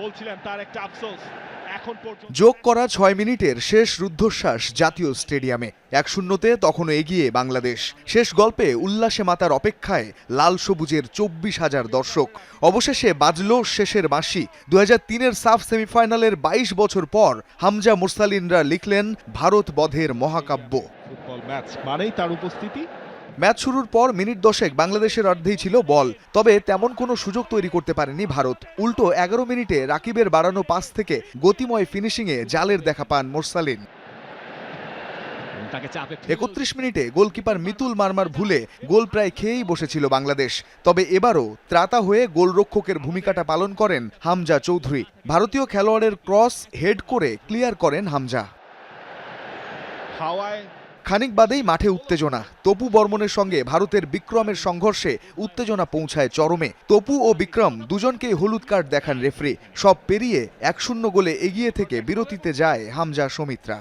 বলছিলেন তার একটা আফসোস। এখন পর্যন্ত যোগ করা ছয় মিনিটের শেষ রুদ্ধশ্বাস জাতীয় স্টেডিয়ামে। এক শূন্যতে তখনও এগিয়ে বাংলাদেশ। শেষ গল্পে উল্লাসে মাতার অপেক্ষায় লাল সবুজের চব্বিশ হাজার দর্শক। অবশেষে বাজল শেষের বাঁশি। দু হাজার তিনের সাফ সেমিফাইনালের বাইশ বছর পর হামজা মুরসালিনরা লিখলেন ভারত বধের মহাকাব্য। ফুটবল ম্যাচ মানেই তার উপস্থিতি। ম্যাচ শুরুর পর মিনিট দশেক বাংলাদেশের অর্ধেই ছিল বল। তবে তেমন কোনো সুযোগ তৈরি করতে পারেনি ভারত। উল্টো এগারো মিনিটে রাকিবের বাড়ানো পাস থেকে গতিময় ফিনিশিংয়ে জালের দেখা পান মোরসালিন। একত্রিশ মিনিটে গোলকিপার মিতুল মারমার ভুলে গোল প্রায় খেয়েই বসেছিল বাংলাদেশ। তবে এবারও ত্রাতা হয়ে গোলরক্ষকের ভূমিকাটা পালন করেন হামজা চৌধুরী। ভারতীয় খেলোয়াড়ের ক্রস হেড করে ক্লিয়ার করেন হামজা। হাওয়ায় খানিক বাদেই মাঠে উত্তেজনা। তপু বর্মনের সঙ্গে ভারতের বিক্রমের সংঘর্ষে উত্তেজনা পৌঁছায় চরমে। তপু ও বিক্রম দুজনকেই হলুদ কার্ড দেখান রেফরি। সব পেরিয়ে এক শূন্য গোলে এগিয়ে থেকে বিরতিতে যায় হামজা সমিত্রা।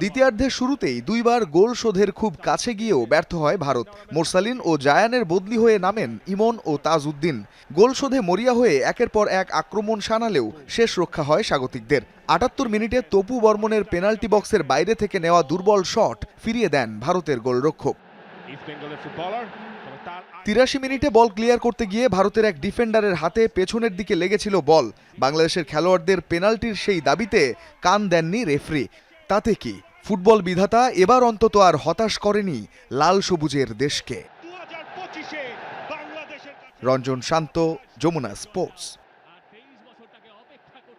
দ্বিতীয়ার্ধের শুরুতেই দুইবার গোল শোধের খুব কাছে গিয়েও ব্যর্থ হয় ভারত। মোরসালিন ও জায়ানের বদলি হয়ে নামেন ইমন ও তাজউদ্দিন। গোল শোধে মরিয়া হয়ে একের পর এক আক্রমণ সানালেও শেষ রক্ষা হয় স্বাগতিকদের। আটাত্তর মিনিটে তপু বর্মনের পেনাল্টি বক্সের বাইরে থেকে নেওয়া দুর্বল শট ফিরিয়ে দেন ভারতের গোলরক্ষক। তিরাশি মিনিটে বল ক্লিয়ার করতে গিয়ে ভারতের এক ডিফেন্ডারের হাতে পেছনের দিকে লেগেছিল বল। বাংলাদেশের খেলোয়াড়দের পেনাল্টির সেই দাবিতে কান দেননি রেফরি। তাতে কি? ফুটবল বিধাতা এবার অন্তত আর হতাশ করেনি লাল সবুজের দেশকে। রঞ্জন শান্ত যমুনা স্পোর্টস।